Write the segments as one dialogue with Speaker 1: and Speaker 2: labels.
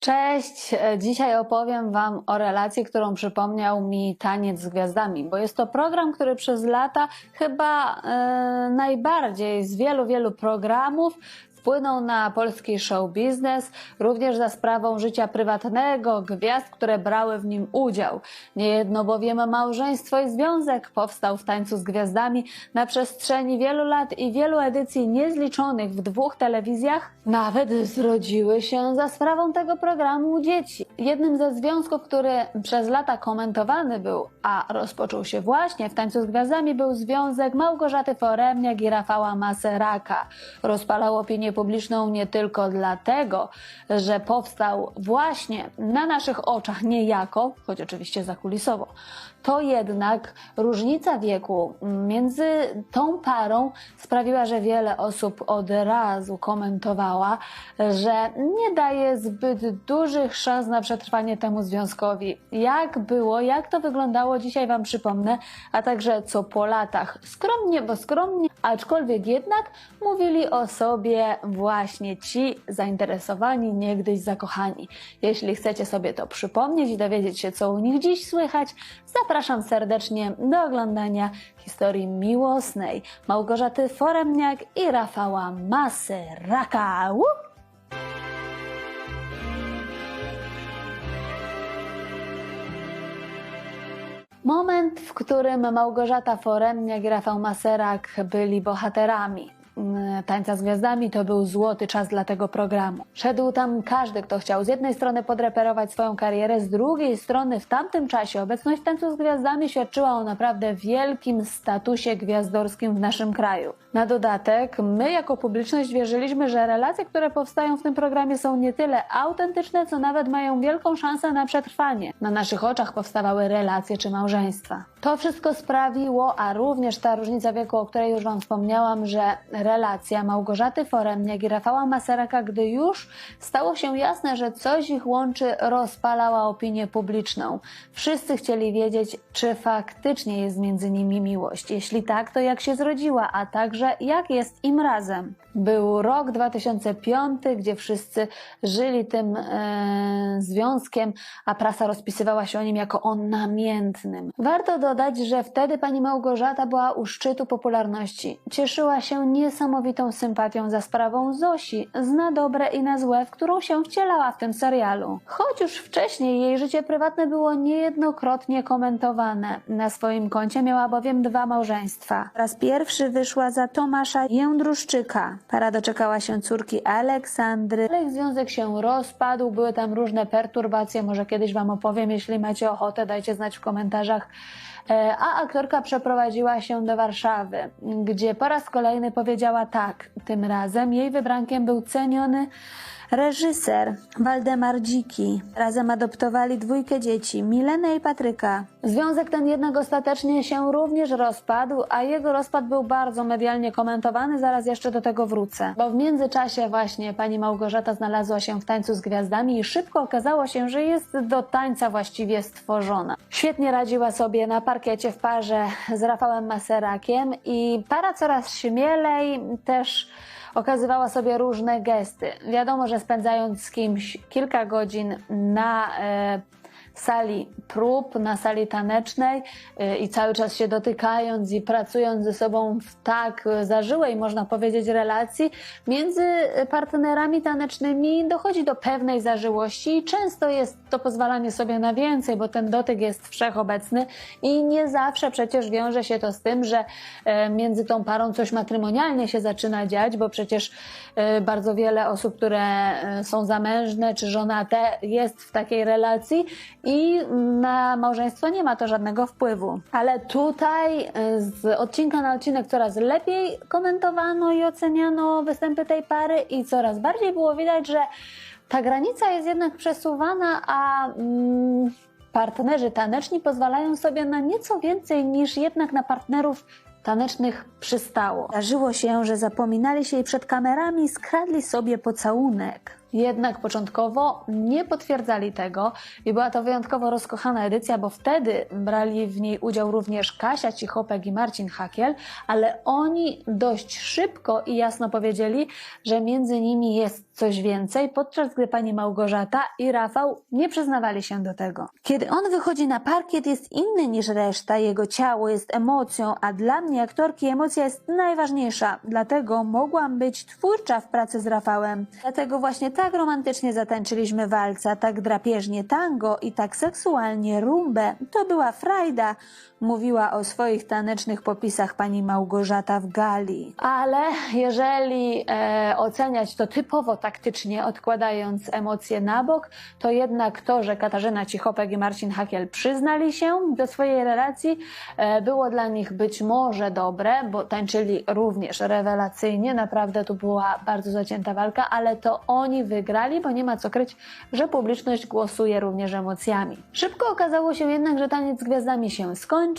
Speaker 1: Cześć! E, Dzisiaj opowiem Wam o relacji, którą przypomniał mi Taniec z Gwiazdami, bo jest to program, który przez lata chyba e, najbardziej z wielu, wielu programów wpłynął na polski show biznes, również za sprawą życia prywatnego gwiazd, które brały w nim udział. Niejedno bowiem małżeństwo i związek powstał w Tańcu z Gwiazdami na przestrzeni wielu lat i wielu edycji niezliczonych w dwóch telewizjach. Nawet zrodziły się za sprawą tego programu dzieci. Jednym ze związków, który przez lata komentowany był, a rozpoczął się właśnie w Tańcu z Gwiazdami, był związek Małgorzaty Foremniak i Rafała Maseraka. Rozpalał opinię publiczną nie tylko dlatego, że powstał właśnie na naszych oczach niejako, choć oczywiście zakulisowo. To jednak różnica wieku między tą parą sprawiła, że wiele osób od razu komentowała, że nie daje zbyt dużych szans na przetrwanie temu związkowi. Jak było, jak to wyglądało, dzisiaj Wam przypomnę, a także co po latach. Skromnie, bo skromnie, aczkolwiek jednak mówili o sobie właśnie ci zainteresowani, niegdyś zakochani. Jeśli chcecie sobie to przypomnieć i dowiedzieć się, co u nich dziś słychać, zapraszam serdecznie do oglądania historii miłosnej Małgorzaty Foremniak i Rafała Maseraka. Łup! Moment, w którym Małgorzata Foremniak i Rafał Maserak byli bohaterami. Mm, Tańca z Gwiazdami to był złoty czas dla tego programu. Szedł tam każdy, kto chciał z jednej strony podreperować swoją karierę, z drugiej strony w tamtym czasie obecność w Tańcu z Gwiazdami świadczyła o naprawdę wielkim statusie gwiazdorskim w naszym kraju. Na dodatek, my jako publiczność wierzyliśmy, że relacje, które powstają w tym programie są nie tyle autentyczne, co nawet mają wielką szansę na przetrwanie. Na naszych oczach powstawały relacje czy małżeństwa. To wszystko sprawiło, a również ta różnica wieku, o której już Wam wspomniałam, że relacja Małgorzaty Foremniak i Rafała Maseraka, gdy już stało się jasne, że coś ich łączy, rozpalała opinię publiczną. Wszyscy chcieli wiedzieć, czy faktycznie jest między nimi miłość. Jeśli tak, to jak się zrodziła, a także jak jest im razem. Był rok 2005, gdzie wszyscy żyli tym e, związkiem, a prasa rozpisywała się o nim jako o namiętnym. Warto dodać, że wtedy pani Małgorzata była u szczytu popularności. Cieszyła się niesamowitą sympatią za sprawą Zosi, zna dobre i na złe, w którą się wcielała w tym serialu. Choć już wcześniej jej życie prywatne było niejednokrotnie komentowane. Na swoim koncie miała bowiem dwa małżeństwa. Raz pierwszy wyszła za Tomasza Jędruszczyka. Para doczekała się córki Aleksandry, ale ich związek się rozpadł, były tam różne perturbacje, może kiedyś Wam opowiem, jeśli macie ochotę, dajcie znać w komentarzach. E, A aktorka przeprowadziła się do Warszawy, gdzie po raz kolejny powiedziała tak. Tym razem jej wybrankiem był ceniony reżyser Waldemar Dziki. Razem adoptowali dwójkę dzieci, Milenę i Patryka. Związek ten jednak ostatecznie się również rozpadł, a jego rozpad był bardzo medialnie komentowany, zaraz jeszcze do tego wrócę. Bo w międzyczasie właśnie pani Małgorzata znalazła się w tańcu z gwiazdami i szybko okazało się, że jest do tańca właściwie stworzona. Świetnie radziła sobie na parkiecie w parze z Rafałem Maserakiem i para coraz śmielej też okazywała sobie różne gesty. Wiadomo, że spędzając z kimś kilka godzin na e, sali prób, na sali tanecznej e, i cały czas się dotykając i pracując ze sobą w tak zażyłej, można powiedzieć, relacji, między partnerami tanecznymi dochodzi do pewnej zażyłości i często jest to pozwalanie sobie na więcej, bo ten dotyk jest wszechobecny i nie zawsze przecież wiąże się to z tym, że e, między tą parą coś matrymonialnie się zaczyna dziać, bo przecież e, bardzo wiele osób, które e, są zamężne czy żonate jest w takiej relacji i na małżeństwo nie ma to żadnego wpływu. Ale tutaj e, z odcinka na odcinek coraz lepiej komentowano i oceniano występy tej pary i coraz bardziej było widać, że ta granica jest jednak przesuwana, a mm, partnerzy taneczni pozwalają sobie na nieco więcej niż jednak na partnerów tanecznych przystało. Zdarzyło się, że zapominali się i przed kamerami skradli sobie pocałunek. Jednak początkowo nie potwierdzali tego i była to wyjątkowo rozkochana edycja, bo wtedy brali w niej udział również Kasia Cichopek i Marcin Hakiel, ale oni dość szybko i jasno powiedzieli, że między nimi jest coś więcej, podczas gdy pani Małgorzata i Rafał nie przyznawali się do tego. Kiedy on wychodzi na parkiet, jest inny niż reszta, jego ciało jest emocją, a dla mnie aktorki emocja jest najważniejsza, dlatego mogłam być twórcza w pracy z Rafałem. Dlatego właśnie tak romantycznie zatańczyliśmy walca, tak drapieżnie tango i tak seksualnie rumbę. To była frajda, mówiła o swoich tanecznych popisach pani Małgorzata w gali. Ale jeżeli e, oceniać to typowo taktycznie, odkładając emocje na bok, to jednak to, że Katarzyna Cichopek i Marcin Hakiel przyznali się do swojej relacji, e, było dla nich być może dobre, bo tańczyli również rewelacyjnie, naprawdę tu była bardzo zacięta walka, ale to oni wygrali, bo nie ma co kryć, że publiczność głosuje również emocjami. Szybko okazało się jednak, że taniec z gwiazdami się skończył,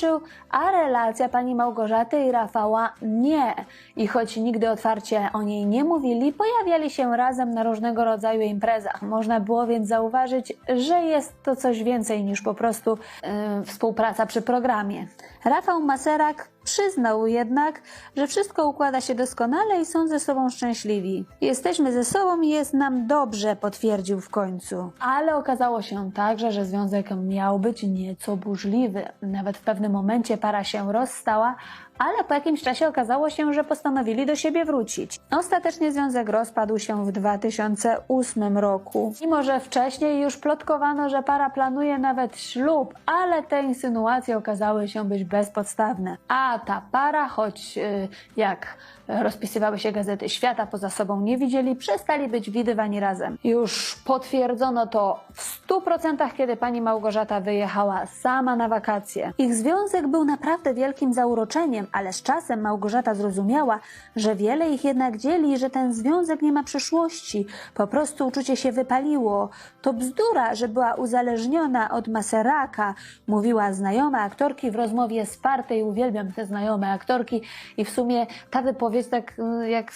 Speaker 1: a relacja pani Małgorzaty i Rafała nie. I choć nigdy otwarcie o niej nie mówili, pojawiali się razem na różnego rodzaju imprezach. Można było więc zauważyć, że jest to coś więcej niż po prostu yy, współpraca przy programie. Rafał Maserak Przyznał jednak, że wszystko układa się doskonale i są ze sobą szczęśliwi. Jesteśmy ze sobą i jest nam dobrze, potwierdził w końcu. Ale okazało się także, że związek miał być nieco burzliwy. Nawet w pewnym momencie para się rozstała, ale po jakimś czasie okazało się, że postanowili do siebie wrócić. Ostatecznie związek rozpadł się w 2008 roku. Mimo, że wcześniej już plotkowano, że para planuje nawet ślub, ale te insynuacje okazały się być bezpodstawne. A ta para, choć y, jak rozpisywały się gazety świata, poza sobą nie widzieli, przestali być widywani razem. Już potwierdzono to w 100%, kiedy pani Małgorzata wyjechała sama na wakacje. Ich związek był naprawdę wielkim zauroczeniem, ale z czasem Małgorzata zrozumiała, że wiele ich jednak dzieli, że ten związek nie ma przyszłości. Po prostu uczucie się wypaliło. To bzdura, że była uzależniona od Maseraka, mówiła znajoma aktorki w rozmowie z Partej. Uwielbiam te znajome aktorki i w sumie ta wypowiedź, tak jak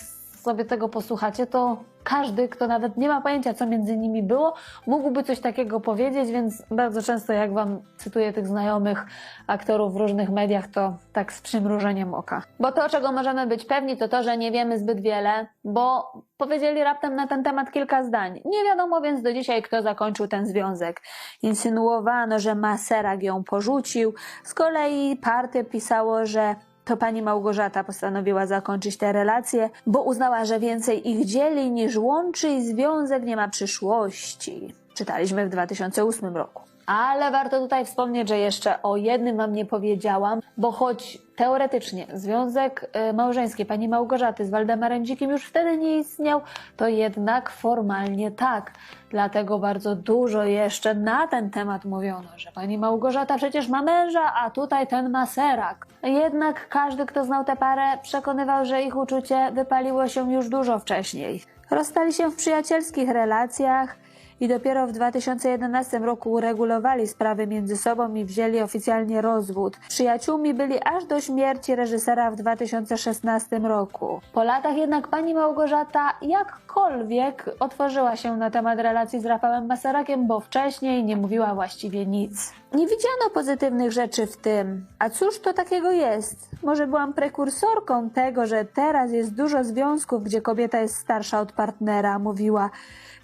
Speaker 1: sobie tego posłuchacie, to każdy, kto nawet nie ma pojęcia, co między nimi było, mógłby coś takiego powiedzieć, więc bardzo często, jak Wam cytuję tych znajomych aktorów w różnych mediach, to tak z przymrużeniem oka. Bo to, czego możemy być pewni, to to, że nie wiemy zbyt wiele, bo powiedzieli raptem na ten temat kilka zdań. Nie wiadomo więc do dzisiaj, kto zakończył ten związek. Insynuowano, że Maserak ją porzucił, z kolei partie pisało, że to pani Małgorzata postanowiła zakończyć te relacje, bo uznała, że więcej ich dzieli niż łączy i związek nie ma przyszłości. Czytaliśmy w 2008 roku. Ale warto tutaj wspomnieć, że jeszcze o jednym Wam nie powiedziałam, bo choć teoretycznie związek y, małżeński pani Małgorzaty z Waldemarem Dzikim już wtedy nie istniał, to jednak formalnie tak. Dlatego bardzo dużo jeszcze na ten temat mówiono, że pani Małgorzata przecież ma męża, a tutaj ten maserak. Jednak każdy, kto znał tę parę, przekonywał, że ich uczucie wypaliło się już dużo wcześniej. Rozstali się w przyjacielskich relacjach, i dopiero w 2011 roku uregulowali sprawy między sobą i wzięli oficjalnie rozwód. Przyjaciółmi byli aż do śmierci reżysera w 2016 roku. Po latach jednak pani Małgorzata jakkolwiek otworzyła się na temat relacji z Rafałem Masarakiem, bo wcześniej nie mówiła właściwie nic. Nie widziano pozytywnych rzeczy w tym. A cóż to takiego jest? Może byłam prekursorką tego, że teraz jest dużo związków, gdzie kobieta jest starsza od partnera, mówiła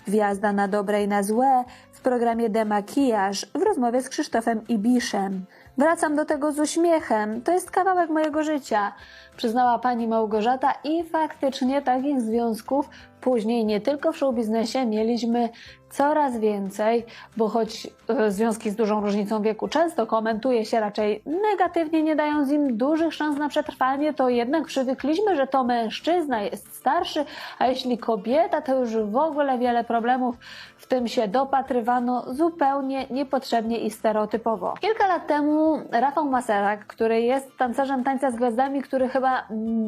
Speaker 1: Gwiazda na dobre i na złe w programie Demakijaż w rozmowie z Krzysztofem Ibiszem. Wracam do tego z uśmiechem. To jest kawałek mojego życia, przyznała pani Małgorzata i faktycznie takich związków później nie tylko w showbiznesie mieliśmy coraz więcej, bo choć e, związki z dużą różnicą wieku często komentuje się raczej negatywnie, nie dając im dużych szans na przetrwanie, to jednak przywykliśmy, że to mężczyzna jest starszy, a jeśli kobieta, to już w ogóle wiele problemów w tym się dopatrywano zupełnie niepotrzebnie i stereotypowo. Kilka lat temu Rafał Maserak, który jest tancerzem tańca z gwiazdami, który chyba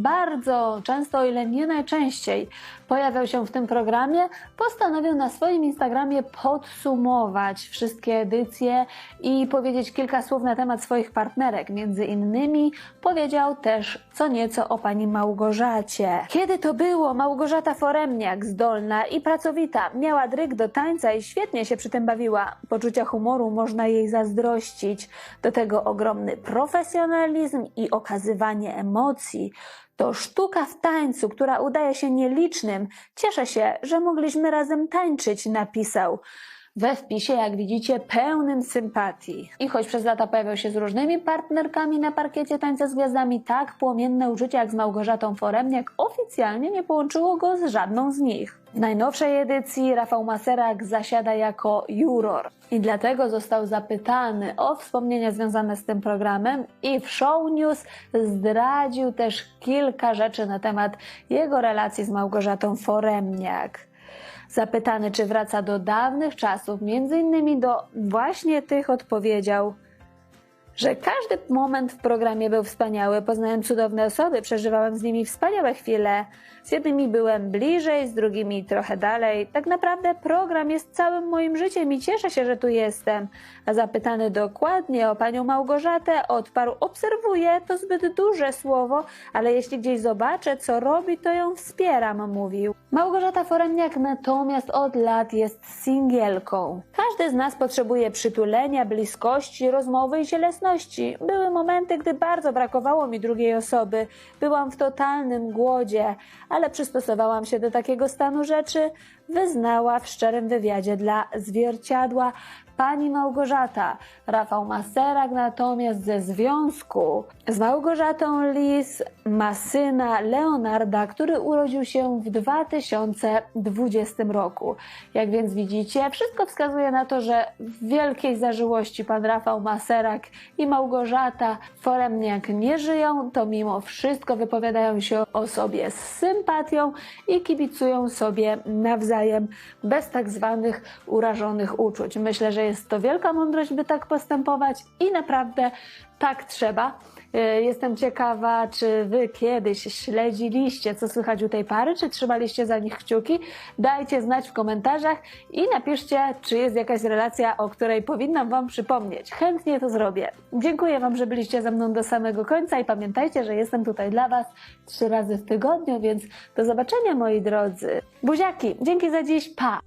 Speaker 1: bardzo często, o ile nie najczęściej, pojawiał się w tym programie, postanowił na swoim Instagramie podsumować wszystkie edycje i powiedzieć kilka słów na temat swoich partnerek. Między innymi powiedział też co nieco o pani Małgorzacie. Kiedy to było? Małgorzata Foremniak, zdolna i pracowita, miała dryg do tańca i świetnie się przy tym bawiła. Poczucia humoru można jej zazdrościć. Do tego ogromny profesjonalizm i okazywanie emocji. To sztuka w tańcu, która udaje się nielicznym. Cieszę się, że mogliśmy razem tańczyć, napisał. We wpisie, jak widzicie, pełnym sympatii. I choć przez lata pojawiał się z różnymi partnerkami na parkiecie tańca z gwiazdami, tak płomienne uczucie jak z Małgorzatą Foremniak oficjalnie nie połączyło go z żadną z nich. W najnowszej edycji Rafał Maserak zasiada jako juror i dlatego został zapytany o wspomnienia związane z tym programem i w Show News zdradził też kilka rzeczy na temat jego relacji z Małgorzatą Foremniak. Zapytany, czy wraca do dawnych czasów, między innymi do właśnie tych odpowiedział, że każdy moment w programie był wspaniały. Poznałem cudowne osoby, przeżywałem z nimi wspaniałe chwile. Z jednymi byłem bliżej, z drugimi trochę dalej. Tak naprawdę program jest całym moim życiem i cieszę się, że tu jestem. A zapytany dokładnie o panią Małgorzatę, odparł: Obserwuję, to zbyt duże słowo, ale jeśli gdzieś zobaczę, co robi, to ją wspieram, mówił. Małgorzata Foremniak natomiast od lat jest singielką. Każdy z nas potrzebuje przytulenia, bliskości, rozmowy i cielesności. Były momenty, gdy bardzo brakowało mi drugiej osoby. Byłam w totalnym głodzie, ale przystosowałam się do takiego stanu rzeczy, wyznała w szczerym wywiadzie dla zwierciadła pani Małgorzata. Rafał Maserak natomiast ze związku z Małgorzatą Lis ma syna Leonarda, który urodził się w 2020 roku. Jak więc widzicie, wszystko wskazuje na to, że w wielkiej zażyłości pan Rafał Maserak i Małgorzata Foremniak nie żyją, to mimo wszystko wypowiadają się o sobie z sympatią i kibicują sobie nawzajem bez tak zwanych urażonych uczuć. Myślę, że jest to wielka mądrość, by tak postępować i naprawdę tak trzeba. Y, Jestem ciekawa, czy Wy kiedyś śledziliście, co słychać u tej pary, czy trzymaliście za nich kciuki. Dajcie znać w komentarzach i napiszcie, czy jest jakaś relacja, o której powinnam Wam przypomnieć. Chętnie to zrobię. Dziękuję Wam, że byliście ze mną do samego końca i pamiętajcie, że jestem tutaj dla Was trzy razy w tygodniu, więc do zobaczenia moi drodzy. Buziaki, dzięki za dziś, pa!